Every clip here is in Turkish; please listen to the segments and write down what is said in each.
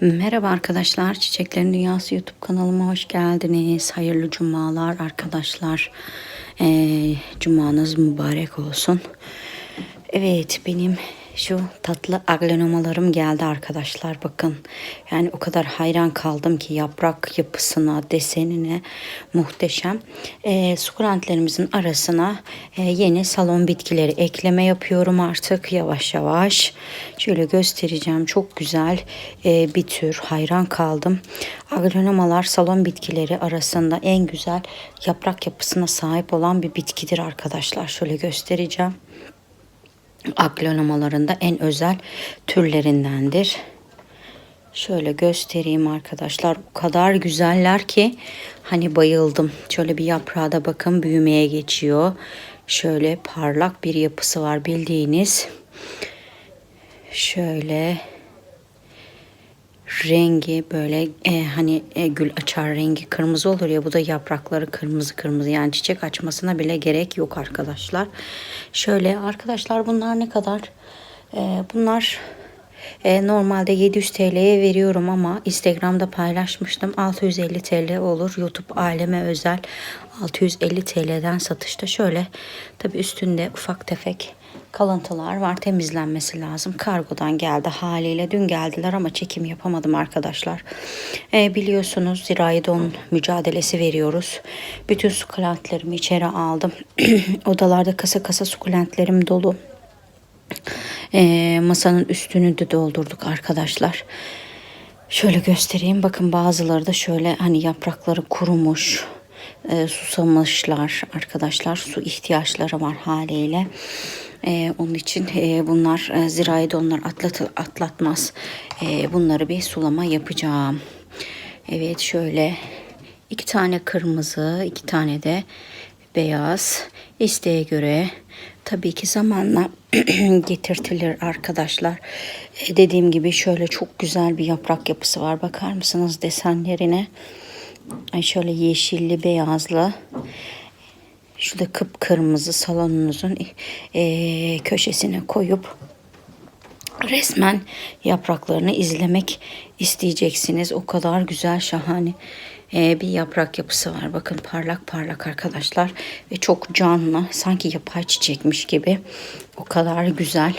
Merhaba arkadaşlar, Çiçeklerin Dünyası YouTube kanalıma hoş geldiniz. Hayırlı cumalar arkadaşlar. Ee, cumanız mübarek olsun. Evet, benim şu tatlı aglenomalarım geldi arkadaşlar. Bakın, yani o kadar hayran kaldım ki yaprak yapısına, desenine muhteşem. Ee, sukulentlerimizin arasına e, yeni salon bitkileri ekleme yapıyorum artık yavaş yavaş. Şöyle göstereceğim. Çok güzel e, bir tür. Hayran kaldım. Aglenomalar salon bitkileri arasında en güzel yaprak yapısına sahip olan bir bitkidir arkadaşlar. Şöyle göstereceğim. Aglenomalarında en özel türlerindendir. Şöyle göstereyim arkadaşlar. O kadar güzeller ki hani bayıldım. Şöyle bir yaprağa da bakın büyümeye geçiyor. Şöyle parlak bir yapısı var bildiğiniz. Şöyle rengi böyle e, hani e, gül açar rengi kırmızı olur ya bu da yaprakları kırmızı kırmızı yani çiçek açmasına bile gerek yok arkadaşlar. Şöyle arkadaşlar bunlar ne kadar? E, bunlar e, normalde 700 TL'ye veriyorum ama Instagram'da paylaşmıştım. 650 TL olur. YouTube aileme özel 650 TL'den satışta. Şöyle tabi üstünde ufak tefek kalıntılar var. Temizlenmesi lazım. Kargodan geldi haliyle. Dün geldiler ama çekim yapamadım arkadaşlar. E, biliyorsunuz zirai don mücadelesi veriyoruz. Bütün sukulentlerimi içeri aldım. Odalarda kasa kasa sukulentlerim dolu. E, masanın üstünü de doldurduk arkadaşlar. Şöyle göstereyim. Bakın bazıları da şöyle hani yaprakları kurumuş. E, susamışlar arkadaşlar. Su ihtiyaçları var haliyle. E, onun için e, bunlar e, zirai donlar atlat, atlatmaz. E, bunları bir sulama yapacağım. Evet şöyle iki tane kırmızı, iki tane de beyaz. İsteğe göre tabii ki zamanla getirtilir arkadaşlar. E, dediğim gibi şöyle çok güzel bir yaprak yapısı var. Bakar mısınız desenlerine? Ay şöyle yeşilli, beyazlı. Şurada kıpkırmızı salonunuzun e, köşesine koyup resmen yapraklarını izlemek isteyeceksiniz. O kadar güzel şahane e, bir yaprak yapısı var. Bakın parlak parlak arkadaşlar ve çok canlı sanki yapay çiçekmiş gibi. O kadar güzel.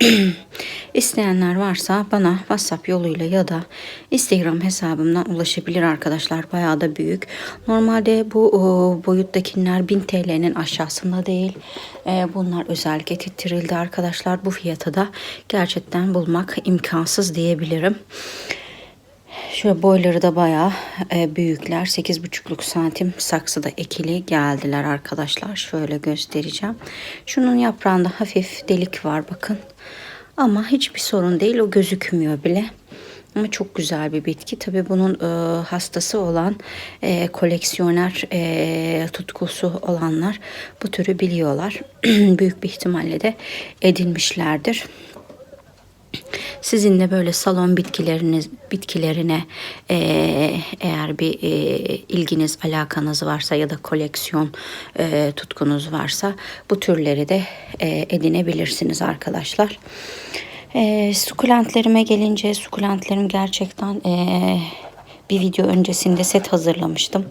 İsteyenler varsa bana WhatsApp yoluyla ya da Instagram hesabımdan ulaşabilir arkadaşlar. Bayağı da büyük. Normalde bu o, boyuttakiler 1000 TL'nin aşağısında değil. E, bunlar özel getirildi arkadaşlar. Bu fiyata da gerçekten bulmak imkansız diyebilirim. Şöyle boyları da bayağı e, büyükler. 8,5'luk santim saksıda ekili geldiler arkadaşlar. Şöyle göstereceğim. Şunun yaprağında hafif delik var bakın. Ama hiçbir sorun değil. O gözükmüyor bile. Ama çok güzel bir bitki. Tabii bunun e, hastası olan e, koleksiyoner e, tutkusu olanlar bu türü biliyorlar. Büyük bir ihtimalle de edinmişlerdir. Sizin de böyle salon bitkileriniz bitkilerine e, eğer bir e, ilginiz alakanız varsa ya da koleksiyon e, tutkunuz varsa bu türleri de e, edinebilirsiniz arkadaşlar. E, sukulentlerime gelince sukulentlerim gerçekten e, bir video öncesinde set hazırlamıştım.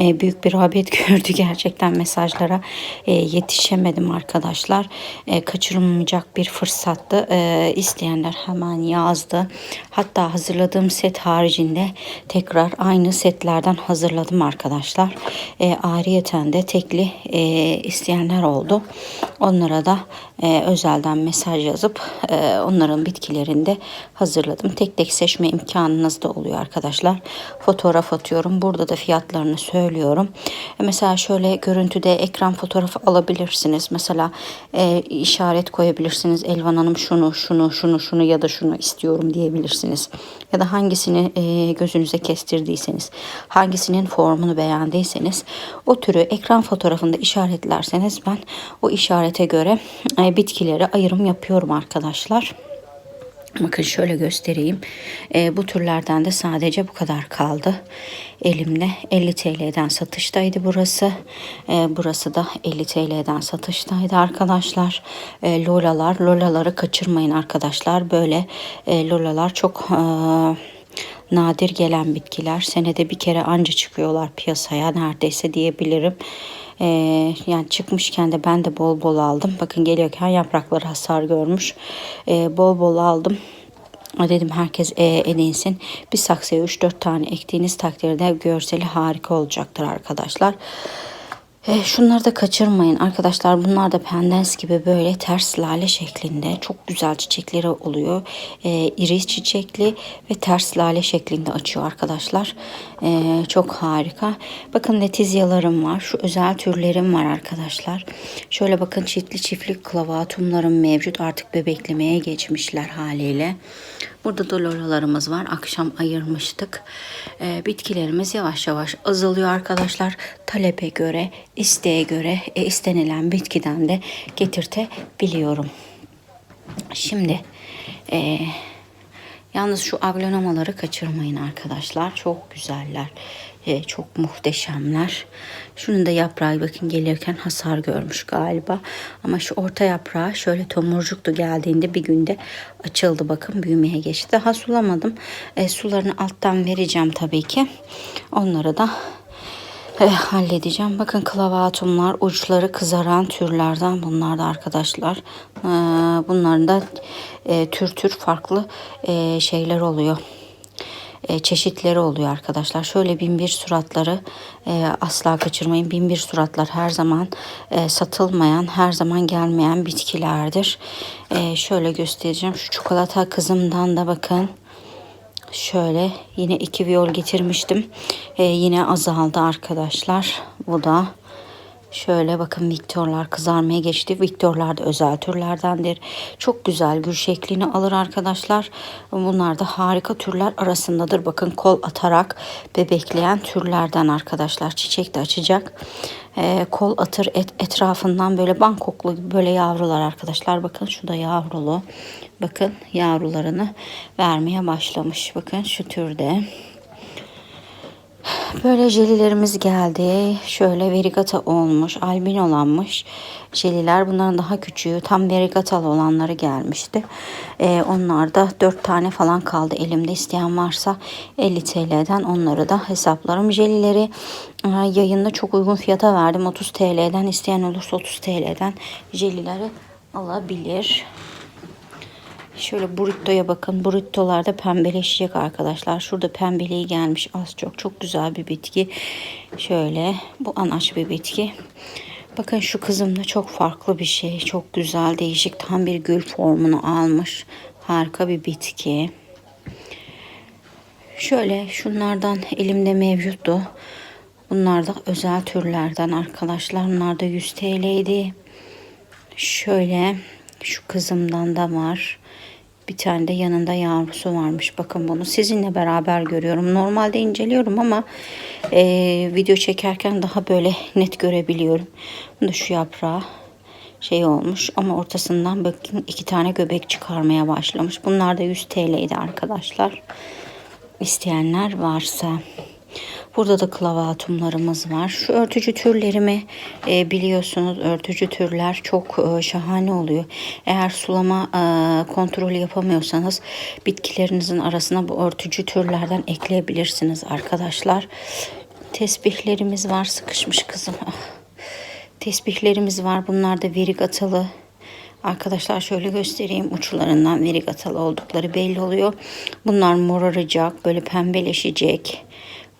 E, büyük bir rağbet gördü gerçekten mesajlara e, yetişemedim arkadaşlar. E, kaçırılmayacak bir fırsattı. E, isteyenler hemen yazdı. Hatta hazırladığım set haricinde tekrar aynı setlerden hazırladım arkadaşlar. E, ayrıyeten de tekli e, isteyenler oldu. Onlara da e, özelden mesaj yazıp e, onların bitkilerini de hazırladım. Tek tek seçme imkanınız da oluyor arkadaşlar. Fotoğraf atıyorum. Burada da fiyatlarını söylüyorum. E, mesela şöyle görüntüde ekran fotoğrafı alabilirsiniz. Mesela e, işaret koyabilirsiniz. Elvan Hanım şunu, şunu, şunu, şunu ya da şunu istiyorum diyebilirsiniz. Ya da hangisini e, gözünüze kestirdiyseniz, hangisinin formunu beğendiyseniz o türü ekran fotoğrafında işaretlerseniz ben o işarete göre e, bitkilere ayrım yapıyorum arkadaşlar. Bakın şöyle göstereyim. E, bu türlerden de sadece bu kadar kaldı. Elimde 50 TL'den satıştaydı burası. E, burası da 50 TL'den satıştaydı arkadaşlar. E, lolalar, lolaları kaçırmayın arkadaşlar. Böyle e, lolalar çok... E, nadir gelen bitkiler. Senede bir kere anca çıkıyorlar piyasaya neredeyse diyebilirim. Ee, yani çıkmışken de ben de bol bol aldım. Bakın geliyorken yaprakları hasar görmüş. Ee, bol bol aldım. Dedim herkes e, edinsin. Bir saksıya 3-4 tane ektiğiniz takdirde görseli harika olacaktır arkadaşlar. E, şunları da kaçırmayın arkadaşlar. Bunlar da pendens gibi böyle ters lale şeklinde çok güzel çiçekleri oluyor. E, iri çiçekli ve ters lale şeklinde açıyor arkadaşlar. E, çok harika. Bakın letizyalarım var. Şu özel türlerim var arkadaşlar. Şöyle bakın çiftli çiftlik klavatumlarım mevcut. Artık bebeklemeye geçmişler haliyle. Burada da loralarımız var. Akşam ayırmıştık. Ee, bitkilerimiz yavaş yavaş azalıyor arkadaşlar. Talebe göre, isteğe göre e, istenilen bitkiden de getirtebiliyorum. Şimdi e, yalnız şu aglonamaları kaçırmayın arkadaşlar. Çok güzeller. E, çok muhteşemler. Şunun da yaprağı bakın gelirken hasar görmüş galiba. Ama şu orta yaprağı şöyle tomurcuktu geldiğinde bir günde açıldı bakın büyümeye geçti. Daha sulamadım. E, sularını alttan vereceğim tabii ki. Onları da e, halledeceğim. Bakın klavatumlar uçları kızaran türlerden bunlar da arkadaşlar. E, bunların da e, tür tür farklı e, şeyler oluyor e, çeşitleri oluyor arkadaşlar. Şöyle bin bir suratları e, asla kaçırmayın. Bin bir suratlar her zaman e, satılmayan, her zaman gelmeyen bitkilerdir. E, şöyle göstereceğim. Şu çikolata kızımdan da bakın. Şöyle yine iki viyol getirmiştim. E, yine azaldı arkadaşlar. Bu da Şöyle bakın Viktorlar kızarmaya geçti. Viktorlar da özel türlerdendir. Çok güzel gül şeklini alır arkadaşlar. Bunlar da harika türler arasındadır. Bakın kol atarak bebekleyen türlerden arkadaşlar. Çiçek de açacak. Ee, kol atır et, etrafından böyle bankoklu böyle yavrular arkadaşlar. Bakın şu da yavrulu. Bakın yavrularını vermeye başlamış. Bakın şu türde. Böyle jelilerimiz geldi. Şöyle verigata olmuş, albinolanmış jeliler. Bunların daha küçüğü, tam verigatalı olanları gelmişti. Ee, onlar da 4 tane falan kaldı elimde. isteyen varsa 50 TL'den onları da hesaplarım. Jelileri e, yayında çok uygun fiyata verdim. 30 TL'den isteyen olursa 30 TL'den jelileri alabilir. Şöyle burrito'ya bakın. Burrito'lar da pembeleşecek arkadaşlar. Şurada pembeliği gelmiş az çok. Çok güzel bir bitki. Şöyle bu anaç bir bitki. Bakın şu kızım da çok farklı bir şey. Çok güzel, değişik. Tam bir gül formunu almış. Harika bir bitki. Şöyle şunlardan elimde mevcuttu. Bunlar da özel türlerden arkadaşlar. Bunlar da 100 TL'ydi. Şöyle şu kızımdan da var. Bir tane de yanında yavrusu varmış. Bakın bunu sizinle beraber görüyorum. Normalde inceliyorum ama e, video çekerken daha böyle net görebiliyorum. Bu da şu yaprağı şey olmuş ama ortasından bakın iki tane göbek çıkarmaya başlamış. Bunlar da 100 TL'ydi arkadaşlar. İsteyenler varsa. Burada da klavatumlarımız var. Şu örtücü türlerimi e, biliyorsunuz örtücü türler çok e, şahane oluyor. Eğer sulama e, kontrolü yapamıyorsanız bitkilerinizin arasına bu örtücü türlerden ekleyebilirsiniz arkadaşlar. Tesbihlerimiz var sıkışmış kızım. Ah. Tesbihlerimiz var. Bunlar da verigatalı. Arkadaşlar şöyle göstereyim uçlarından verigatalı oldukları belli oluyor. Bunlar moraracak, böyle pembeleşecek.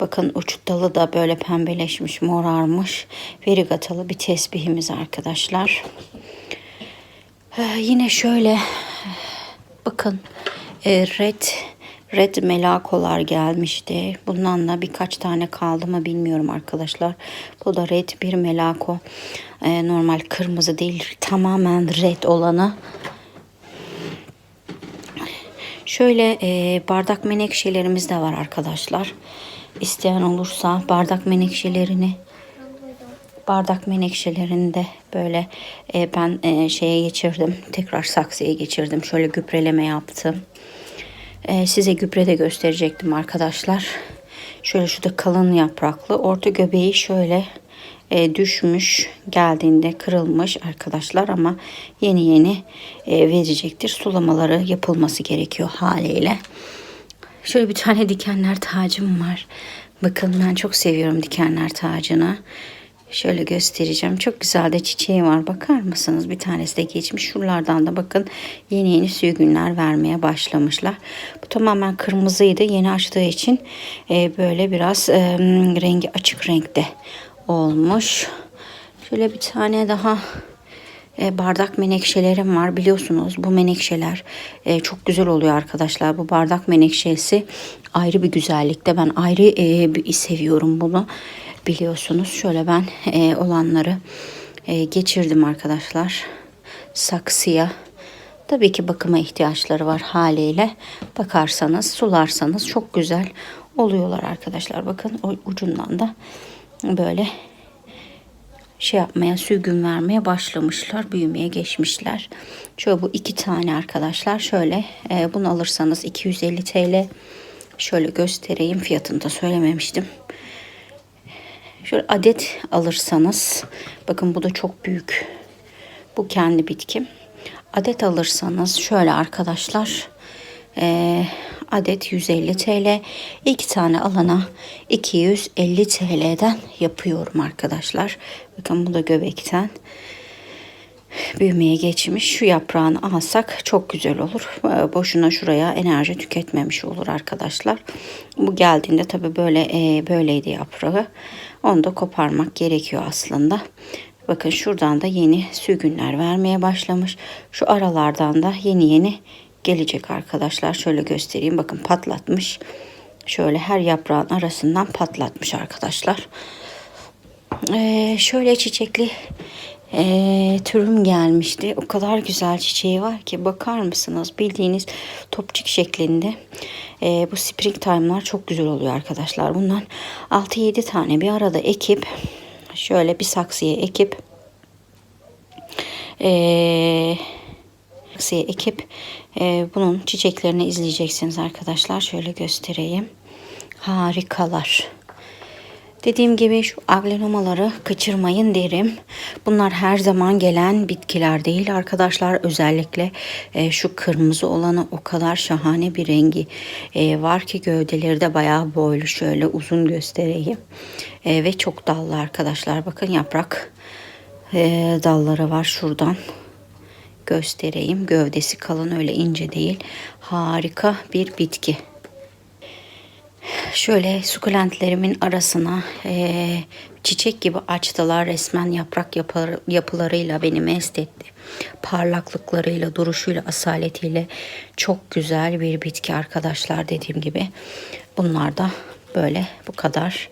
Bakın uç dalı da böyle pembeleşmiş, morarmış. Verigatalı bir tesbihimiz arkadaşlar. Ee, yine şöyle bakın e, red red melakolar gelmişti. Bundan da birkaç tane kaldı mı bilmiyorum arkadaşlar. Bu da red bir melako. Ee, normal kırmızı değil tamamen red olanı. Şöyle e, bardak menekşelerimiz de var arkadaşlar. İsteyen olursa bardak menekşelerini bardak menekşelerini de böyle e, ben e, şeye geçirdim. Tekrar saksıya geçirdim. Şöyle gübreleme yaptım. E, size gübre de gösterecektim arkadaşlar. Şöyle şurada kalın yapraklı. Orta göbeği şöyle e, düşmüş geldiğinde kırılmış arkadaşlar ama yeni yeni e, verecektir. Sulamaları yapılması gerekiyor haliyle. Şöyle bir tane dikenler tacım var. Bakın ben çok seviyorum dikenler tacını. Şöyle göstereceğim. Çok güzel de çiçeği var. Bakar mısınız? Bir tanesi de geçmiş. Şuralardan da bakın yeni yeni sürgünler vermeye başlamışlar. Bu tamamen kırmızıydı. Yeni açtığı için e, böyle biraz e, rengi açık renkte olmuş. Şöyle bir tane daha bardak menekşelerim var biliyorsunuz. Bu menekşeler e, çok güzel oluyor arkadaşlar. Bu bardak menekşesi ayrı bir güzellikte ben ayrı e, seviyorum bunu biliyorsunuz. Şöyle ben e, olanları e, geçirdim arkadaşlar. Saksıya. Tabii ki bakıma ihtiyaçları var haliyle. Bakarsanız sularsanız çok güzel oluyorlar arkadaşlar. Bakın ucundan da böyle şey yapmaya, sürgün vermeye başlamışlar. Büyümeye geçmişler. Şöyle bu iki tane arkadaşlar. Şöyle e, bunu alırsanız 250 TL. Şöyle göstereyim. Fiyatını da söylememiştim. Şöyle adet alırsanız bakın bu da çok büyük. Bu kendi bitkim. Adet alırsanız şöyle arkadaşlar e, adet 150 TL. iki tane alana 250 TL'den yapıyorum arkadaşlar. Bakın bu da göbekten büyümeye geçmiş. Şu yaprağını alsak çok güzel olur. Ee, Boşuna şuraya enerji tüketmemiş olur arkadaşlar. Bu geldiğinde tabii böyle e, böyleydi yaprağı. Onu da koparmak gerekiyor aslında. Bakın şuradan da yeni sürgünler vermeye başlamış. Şu aralardan da yeni yeni gelecek arkadaşlar. Şöyle göstereyim. Bakın patlatmış. Şöyle her yaprağın arasından patlatmış arkadaşlar. Ee, şöyle çiçekli e, türüm gelmişti. O kadar güzel çiçeği var ki bakar mısınız? Bildiğiniz topçuk şeklinde. E, bu spring time'lar çok güzel oluyor arkadaşlar. Bundan 6-7 tane bir arada ekip şöyle bir saksıya ekip eee saksıya ekip e, bunun çiçeklerini izleyeceksiniz arkadaşlar. Şöyle göstereyim. Harikalar. Dediğim gibi şu aglenomaları kaçırmayın derim. Bunlar her zaman gelen bitkiler değil arkadaşlar. Özellikle e, şu kırmızı olanı o kadar şahane bir rengi e, var ki gövdeleri de bayağı boylu. Şöyle uzun göstereyim. E, ve çok dallı arkadaşlar. Bakın yaprak e, dalları var şuradan göstereyim. Gövdesi kalın öyle ince değil. Harika bir bitki. Şöyle sukulentlerimin arasına e, çiçek gibi açtılar. Resmen yaprak yapar, yapılarıyla beni mest etti. Parlaklıklarıyla, duruşuyla, asaletiyle çok güzel bir bitki arkadaşlar dediğim gibi. Bunlar da böyle bu kadar.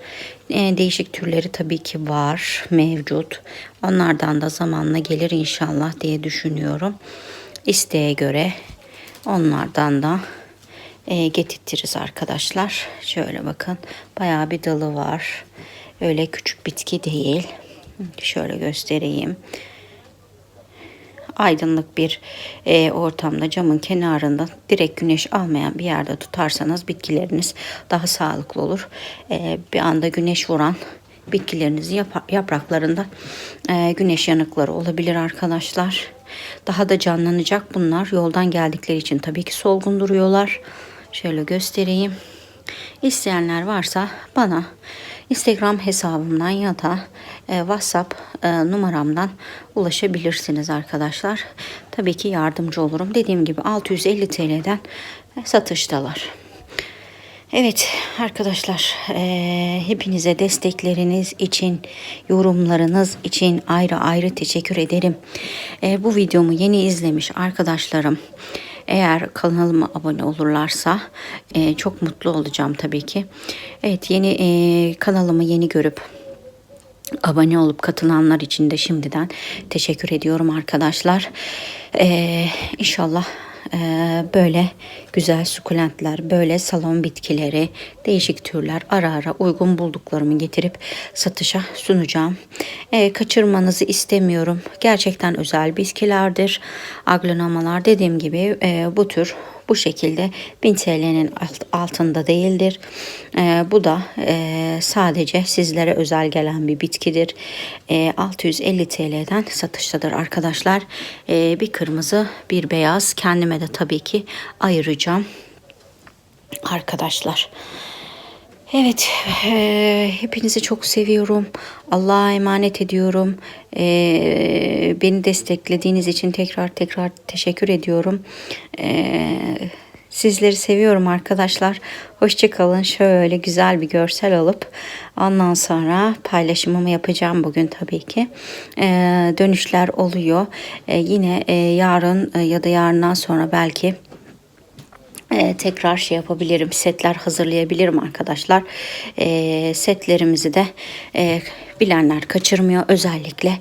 E, değişik türleri tabii ki var, mevcut. Onlardan da zamanla gelir inşallah diye düşünüyorum. İsteğe göre onlardan da e, getirtiriz arkadaşlar. Şöyle bakın bayağı bir dalı var. Öyle küçük bitki değil. Şöyle göstereyim aydınlık bir e, ortamda camın kenarında direkt güneş almayan bir yerde tutarsanız bitkileriniz daha sağlıklı olur. E, bir anda güneş vuran bitkilerinizin yapraklarında e, güneş yanıkları olabilir arkadaşlar. Daha da canlanacak bunlar. Yoldan geldikleri için tabii ki solgun duruyorlar. Şöyle göstereyim. İsteyenler varsa bana Instagram hesabımdan ya da e, WhatsApp e, numaramdan ulaşabilirsiniz arkadaşlar. Tabii ki yardımcı olurum. Dediğim gibi 650 TL'den satıştalar. Evet arkadaşlar e, hepinize destekleriniz için yorumlarınız için ayrı ayrı teşekkür ederim. E, bu videomu yeni izlemiş arkadaşlarım eğer kanalıma abone olurlarsa e, çok mutlu olacağım tabii ki. Evet yeni e, kanalımı yeni görüp abone olup katılanlar için de şimdiden teşekkür ediyorum arkadaşlar. Ee, inşallah böyle güzel sukulentler, böyle salon bitkileri, değişik türler ara ara uygun bulduklarımı getirip satışa sunacağım. Ee, kaçırmanızı istemiyorum. Gerçekten özel bitkilerdir. Aglonamalar dediğim gibi e, bu tür bu şekilde 1000 TL'nin altında değildir. E, bu da e, sadece sizlere özel gelen bir bitkidir. E, 650 TL'den satıştadır arkadaşlar. E, bir kırmızı bir beyaz kendime de tabii ki ayıracağım. arkadaşlar. Evet, eee, hepinizi çok seviyorum. Allah'a emanet ediyorum. Eee, beni desteklediğiniz için tekrar tekrar teşekkür ediyorum. Eee, sizleri seviyorum arkadaşlar. Hoşçakalın. Şöyle güzel bir görsel alıp ondan sonra paylaşımımı yapacağım bugün tabii ki. Eee, dönüşler oluyor. Eee, yine eee, yarın e, ya da yarından sonra belki ee, tekrar şey yapabilirim setler hazırlayabilirim arkadaşlar. Ee, setlerimizi de e, bilenler kaçırmıyor. Özellikle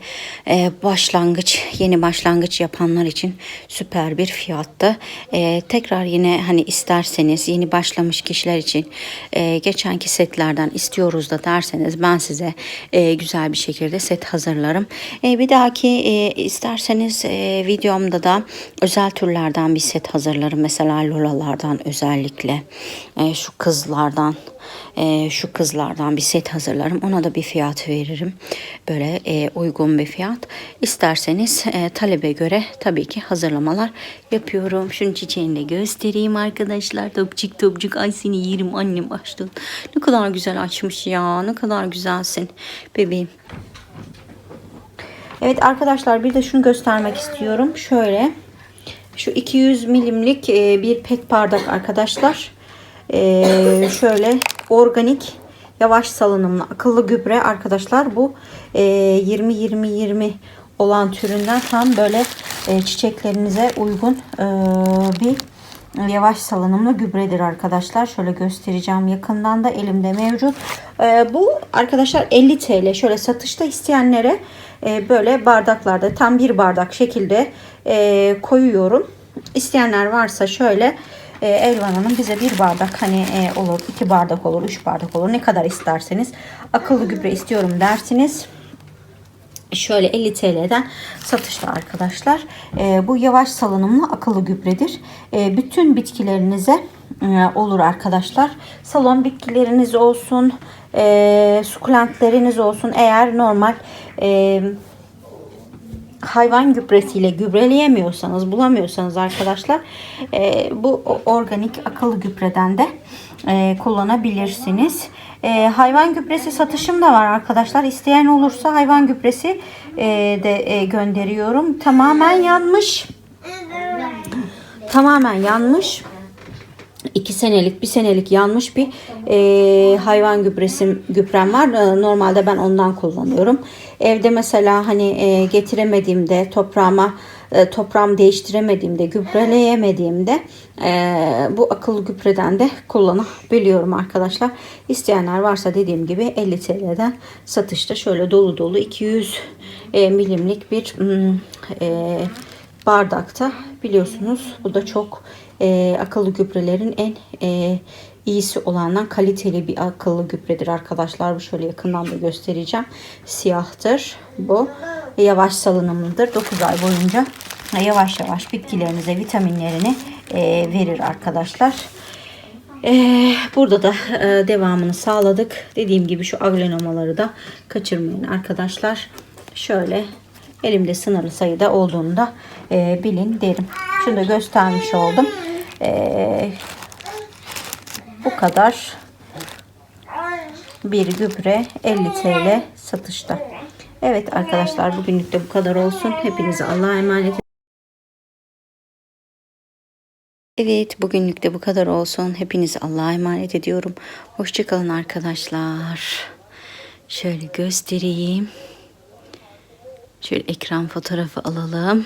e, başlangıç yeni başlangıç yapanlar için süper bir fiyattı. Ee, tekrar yine hani isterseniz yeni başlamış kişiler için e, geçenki setlerden istiyoruz da derseniz ben size e, güzel bir şekilde set hazırlarım. E, bir dahaki e, isterseniz e, videomda da özel türlerden bir set hazırlarım. Mesela lolalardan özellikle e, şu kızlardan e, şu kızlardan bir set hazırlarım. Ona da bir fiyat veririm. Böyle e, uygun bir fiyat. İsterseniz e, talebe göre tabii ki hazırlamalar yapıyorum. Şunun çiçeğini de göstereyim arkadaşlar. Topçuk topçuk. Ay seni yerim annem açtın. Ne kadar güzel açmış ya. Ne kadar güzelsin bebeğim. Evet arkadaşlar bir de şunu göstermek istiyorum. Şöyle şu 200 milimlik e, bir pet bardak arkadaşlar. E, şöyle organik yavaş salınımlı akıllı gübre arkadaşlar. Bu 20-20-20 olan türünden tam böyle e, çiçeklerinize uygun e, bir yavaş salınımlı gübredir arkadaşlar. Şöyle göstereceğim yakından da elimde mevcut. E, bu arkadaşlar 50 TL. Şöyle satışta isteyenlere e, böyle bardaklarda tam bir bardak şekilde e, koyuyorum. İsteyenler varsa şöyle e, Elvan Hanım bize bir bardak hani e, olur, iki bardak olur, üç bardak olur ne kadar isterseniz akıllı gübre istiyorum dersiniz şöyle 50 TL'den satışta arkadaşlar. E, bu yavaş salınımlı akıllı gübredir. E, bütün bitkilerinize e, olur arkadaşlar. Salon bitkileriniz olsun, e, sukulentleriniz olsun. Eğer normal e, hayvan gübresiyle gübreleyemiyorsanız, bulamıyorsanız arkadaşlar e, bu organik akıllı gübreden de e, kullanabilirsiniz. E, hayvan gübresi satışım da var arkadaşlar. İsteyen olursa hayvan gübresi e, de e, gönderiyorum. Tamamen yanmış. Tamamen yanmış. 2 senelik, bir senelik yanmış bir e, hayvan gübresi gübrem var. E, normalde ben ondan kullanıyorum. Evde mesela hani e, getiremediğimde toprağıma e, toprağımı değiştiremediğimde, gübreleyemediğimde e, bu akıllı gübreden de kullanabiliyorum arkadaşlar. İsteyenler varsa dediğim gibi 50 TL'den satışta şöyle dolu dolu 200 e, milimlik bir mm, e, bardakta biliyorsunuz bu da çok e, akıllı gübrelerin en e, iyisi olandan kaliteli bir akıllı gübredir arkadaşlar. Bu şöyle yakından da göstereceğim. Siyahtır bu. Yavaş salınımlıdır. 9 ay boyunca yavaş yavaş bitkilerinize vitaminlerini e, verir arkadaşlar. Ee, burada da e, devamını sağladık. Dediğim gibi şu aglenomaları da kaçırmayın arkadaşlar. Şöyle elimde sınırlı sayıda olduğunu da e, bilin derim. Şunu da göstermiş oldum. E, bu kadar bir gübre 50 TL satışta. Evet arkadaşlar bugünlük de bu kadar olsun. Hepinize Allah'a emanet Evet bugünlük de bu kadar olsun. Hepinizi Allah'a emanet ediyorum. Hoşçakalın arkadaşlar. Şöyle göstereyim. Şöyle ekran fotoğrafı alalım.